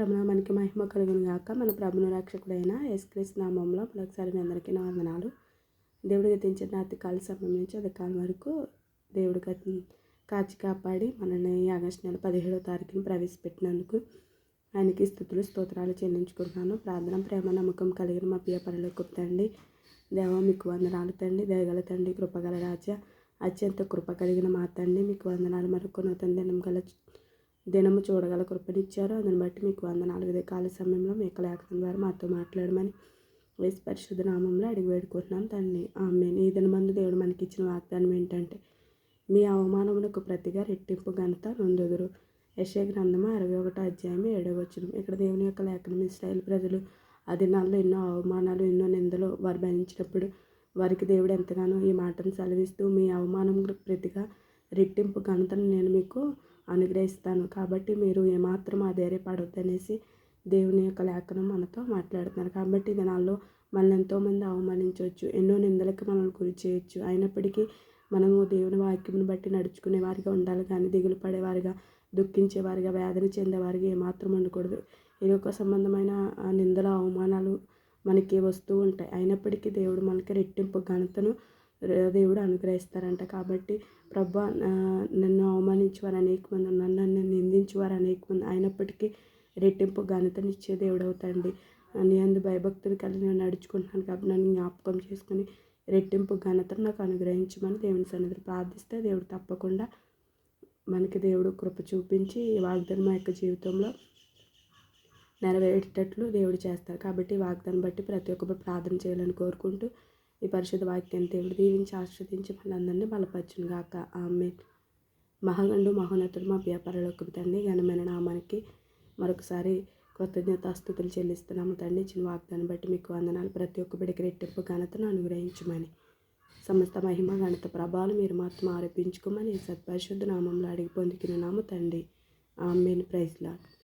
ప్రభునామానికి మహిమ కలుగును గాక. మన ప్రభును రక్షకుడైన ఎస్క్రీస్ నామంలో మరొకసారి మీ అందరికీ నా వందనాలు. దేవుడు గతించిన అతి కాల సమయం నుంచి అది కాలం వరకు దేవుడు గతి కాచి కాపాడి మనల్ని ఆగస్టు నెల పదిహేడో తారీఖున ప్రవేశపెట్టినందుకు ఆయనకి స్థుతులు స్తోత్రాలు చెల్లించుకుంటున్నాను. ప్రార్థన ప్రేమ నమ్మకం కలిగిన మా ప్రియ పనులకు తండి దేవ మీకు వందనాలు తండి దయగల తండ్రి కృపగల రాజా అత్యంత కృప కలిగిన మా తండ్రి మీకు వందనాలు మరొక నూతన దినం గల దినము చూడగల కృపనిచ్చారు. అందుని బట్టి మీకు వందనాలు. ఇదే కాల సమయంలో మీ లేఖనం ద్వారా మాతో మాట్లాడమని వేసి పరిశుద్ధ నామంలో అడిగి వేడుకుంటున్నాం తండ్రి. ఆమె ఈ దినమందు దేవుడు మనకి ఇచ్చిన వాగ్దానం ఏంటంటే మీ అవమానమునకు ప్రతిగా రెట్టింపు ఘనత నొందుదురు. యశయ గ్రంథము అరవై ఒకటో అధ్యాయం ఏడవ వచ్చిన ఇక్కడ దేవుని యొక్క లేఖనం ఇస్రాయేల్ ప్రజలు ఆ దినాల్లో ఎన్నో అవమానాలు ఎన్నో నిందలు వారు భరించినప్పుడు వారికి దేవుడు ఎంతగానో ఈ మాటను సెలవిస్తూ మీ అవమానం ప్రతిగా రెట్టింపు ఘనతను నేను మీకు అనుగ్రహిస్తాను. కాబట్టి మీరు ఏమాత్రం ఆధైర్యపడొద్దనేసి దేవుని యొక్క లేఖనం మనతో మాట్లాడుతున్నారు. కాబట్టి దినాల్లో మనల్ని ఎంతోమంది అవమానించవచ్చు ఎన్నో నిందలకు మనల్ని గురి చేయొచ్చు. అయినప్పటికీ మనము దేవుని వాక్యమును బట్టి నడుచుకునే వారిగా ఉండాలి కానీ దిగులు పడేవారిగా దుఃఖించేవారిగా వేదన చెందేవారిగా ఏమాత్రం ఉండకూడదు. ఇది ఒక సంబంధమైన నిందల అవమానాలు మనకి వస్తూ ఉంటాయి. అయినప్పటికీ దేవుడు మనకి రెట్టింపు ఘనతను దేవుడు అనుగ్రహిస్తారంట. కాబట్టి ప్రభా నన్ను అవమానించేవారు అనేక మంది ఉన్నారు. నన్ను నిందించేవారు అనేక మంది. అయినప్పటికీ రెట్టింపు ఘనతనిచ్చే దేవుడు అవుతాండి నీ అందు భయభక్తులు కలిగి నేను నడుచుకుంటున్నాను కాబట్టి నన్ను జ్ఞాపకం చేసుకుని రెట్టింపు ఘనతను నాకు అనుగ్రహించమని దేవుని సన్నిధి ప్రార్థిస్తే దేవుడు తప్పకుండా మనకి దేవుడు కృప చూపించి ఈ వాగ్దానం మా యొక్క జీవితంలో నెరవేరేటట్లు దేవుడు చేస్తారు కాబట్టి వాగ్దానం బట్టి ప్రతి ఒక్కరు ప్రార్థన చేయాలని కోరుకుంటూ ఈ పరిశుద్ధ వాక్యాన్ని దేవుడు దీవించి ఆశ్రదించి మనందరినీ బలపరచును గాక. ఆమె మహాగండు మహోన్నతుడు మా వ్యాపారాలకు తండ్రి ఘనమైన నామానికి మరొకసారి కృతజ్ఞతాస్థుతులు చెల్లిస్తున్నాము తండ్రి. ఇచ్చిన వాగ్దాన్ని బట్టి మీకు వందనాలు. ప్రతి ఒక్క బిడికి రెట్టింపు ఘనతను అనుగ్రహించమని. సమస్త మహిమ గణిత ప్రభావాలు మీరు మాత్రం ఆరోపించుకోమని సత్పరిశుద్ధ నామంలో అడిగి పొందుకున్నాము తండ్రి. ఆమెను. ప్రైజ్లాట్